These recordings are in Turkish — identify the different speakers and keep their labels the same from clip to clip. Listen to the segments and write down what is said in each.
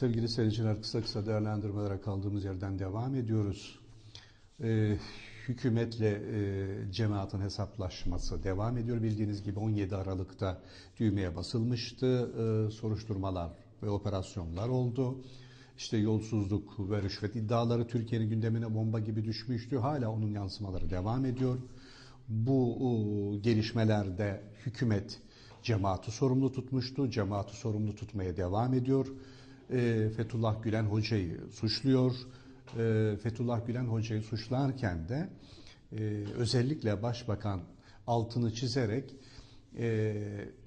Speaker 1: Sevgili seyirciler kısa kısa değerlendirmelere kaldığımız yerden devam ediyoruz. Ee, hükümetle e, cemaatin hesaplaşması devam ediyor. Bildiğiniz gibi 17 Aralık'ta düğmeye basılmıştı. Ee, soruşturmalar ve operasyonlar oldu. İşte yolsuzluk ve rüşvet iddiaları Türkiye'nin gündemine bomba gibi düşmüştü. Hala onun yansımaları devam ediyor. Bu o, gelişmelerde hükümet cemaati sorumlu tutmuştu. Cemaati sorumlu tutmaya devam ediyor. E, Fethullah Gülen Hoca'yı suçluyor. E, Fethullah Gülen Hoca'yı suçlarken de e, özellikle Başbakan altını çizerek e,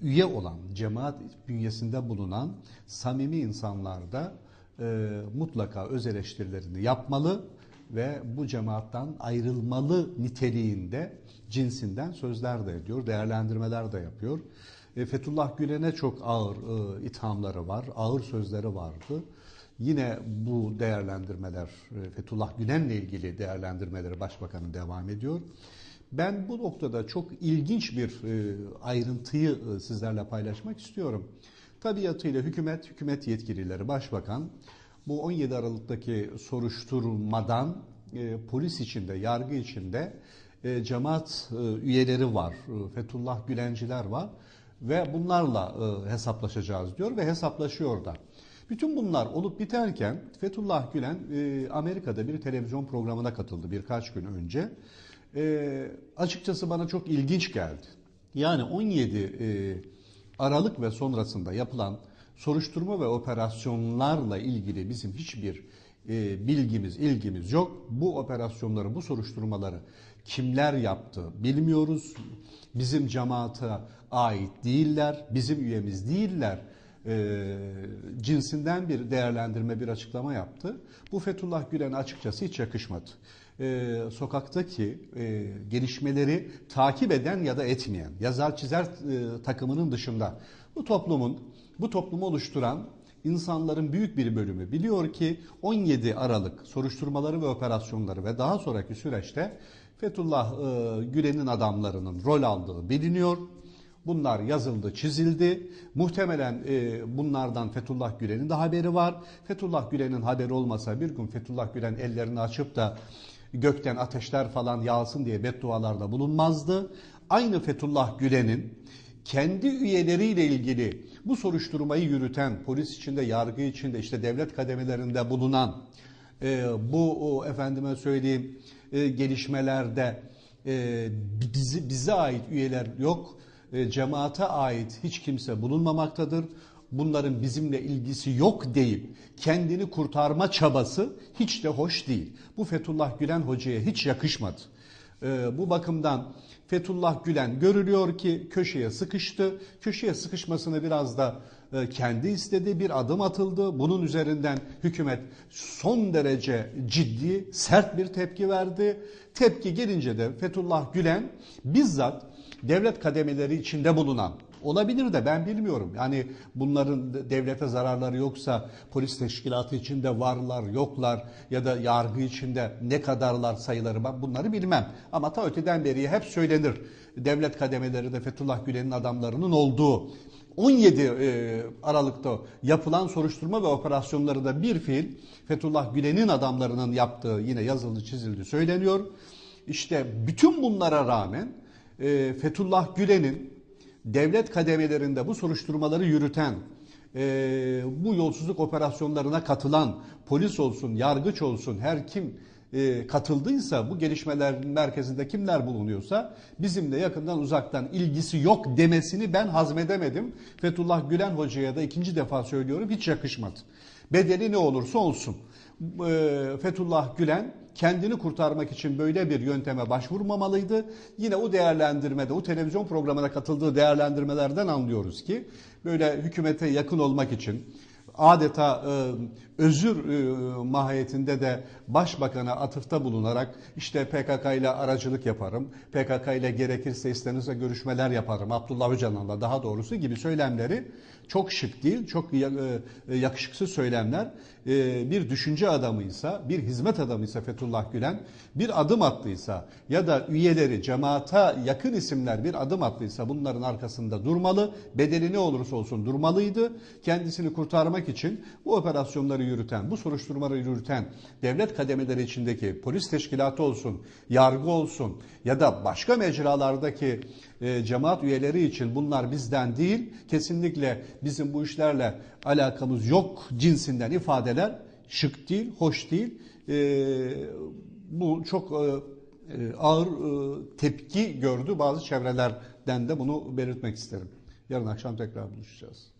Speaker 1: üye olan, cemaat bünyesinde bulunan samimi insanlarda e, mutlaka öz eleştirilerini yapmalı ve bu cemaattan ayrılmalı niteliğinde cinsinden sözler de ediyor, değerlendirmeler de yapıyor. E, Fethullah Gülen'e çok ağır e, ithamları var, ağır sözleri vardı. Yine bu değerlendirmeler, e, Fethullah Gülen'le ilgili değerlendirmeleri Başbakan'ın devam ediyor. Ben bu noktada çok ilginç bir e, ayrıntıyı e, sizlerle paylaşmak istiyorum. Tabiatıyla hükümet, hükümet yetkilileri, başbakan bu 17 Aralık'taki soruşturmadan e, polis içinde, yargı içinde e, cemaat e, üyeleri var, e, Fethullah Gülenciler var ve bunlarla e, hesaplaşacağız diyor ve hesaplaşıyor da. Bütün bunlar olup biterken Fethullah Gülen e, Amerika'da bir televizyon programına katıldı birkaç gün önce. E, açıkçası bana çok ilginç geldi. Yani 17 e, Aralık ve sonrasında yapılan soruşturma ve operasyonlarla ilgili bizim hiçbir e, bilgimiz, ilgimiz yok. Bu operasyonları, bu soruşturmaları kimler yaptı bilmiyoruz. Bizim cemaata ait değiller, bizim üyemiz değiller. E, cinsinden bir değerlendirme, bir açıklama yaptı. Bu Fethullah Gülen'e açıkçası hiç yakışmadı. E, sokaktaki e, gelişmeleri takip eden ya da etmeyen, yazar çizer e, takımının dışında bu toplumun, bu toplumu oluşturan insanların büyük bir bölümü biliyor ki 17 Aralık soruşturmaları ve operasyonları ve daha sonraki süreçte Fethullah e, Gülen'in adamlarının rol aldığı biliniyor. Bunlar yazıldı, çizildi. Muhtemelen e, bunlardan Fethullah Gülen'in de haberi var. Fethullah Gülen'in haberi olmasa bir gün Fethullah Gülen ellerini açıp da gökten ateşler falan yağsın diye beddualarda bulunmazdı. Aynı Fethullah Gülen'in kendi üyeleriyle ilgili bu soruşturmayı yürüten, polis içinde, yargı içinde, işte devlet kademelerinde bulunan e, bu o, efendime söyleyeyim e, gelişmelerde e, bizi, bize ait üyeler yok, e, cemaate ait hiç kimse bulunmamaktadır. Bunların bizimle ilgisi yok deyip kendini kurtarma çabası hiç de hoş değil. Bu Fethullah Gülen hocaya hiç yakışmadı. E, bu bakımdan Fethullah Gülen görülüyor ki köşeye sıkıştı. Köşeye sıkışmasını biraz da e, kendi istedi. Bir adım atıldı. Bunun üzerinden hükümet son derece ciddi, sert bir tepki verdi. Tepki gelince de Fethullah Gülen bizzat devlet kademeleri içinde bulunan Olabilir de ben bilmiyorum. Yani bunların devlete zararları yoksa polis teşkilatı içinde varlar, yoklar ya da yargı içinde ne kadarlar sayıları ben bunları bilmem. Ama ta öteden beri hep söylenir. Devlet kademeleri de Fethullah Gülen'in adamlarının olduğu 17 e, Aralık'ta yapılan soruşturma ve operasyonları da bir fiil Fethullah Gülen'in adamlarının yaptığı yine yazıldı çizildi söyleniyor. İşte bütün bunlara rağmen e, Fethullah Gülen'in devlet kademelerinde bu soruşturmaları yürüten, e, bu yolsuzluk operasyonlarına katılan polis olsun, yargıç olsun, her kim e, katıldıysa, bu gelişmelerin merkezinde kimler bulunuyorsa bizimle yakından uzaktan ilgisi yok demesini ben hazmedemedim. Fethullah Gülen Hoca'ya da ikinci defa söylüyorum hiç yakışmadı. Bedeli ne olursa olsun. E, Fethullah Gülen kendini kurtarmak için böyle bir yönteme başvurmamalıydı. Yine o değerlendirmede, o televizyon programına katıldığı değerlendirmelerden anlıyoruz ki böyle hükümete yakın olmak için adeta e, özür e, mahiyetinde de başbakana atıfta bulunarak işte PKK ile aracılık yaparım, PKK ile gerekirse istenirse görüşmeler yaparım, Abdullah Öcalan'la daha doğrusu gibi söylemleri çok şık değil, çok e, yakışıksız söylemler. E, bir düşünce adamıysa, bir hizmet adamıysa Fethullah Gülen bir adım attıysa ya da üyeleri cemaata yakın isimler bir adım attıysa bunların arkasında durmalı. Bedeli ne olursa olsun durmalıydı. Kendisini kurtarmak sağlamak için bu operasyonları yürüten, bu soruşturmaları yürüten devlet kademeleri içindeki polis teşkilatı olsun, yargı olsun ya da başka mecralardaki e, cemaat üyeleri için bunlar bizden değil, kesinlikle bizim bu işlerle alakamız yok cinsinden ifadeler şık değil, hoş değil. E, bu çok e, e, ağır e, tepki gördü bazı çevrelerden de bunu belirtmek isterim. Yarın akşam tekrar buluşacağız.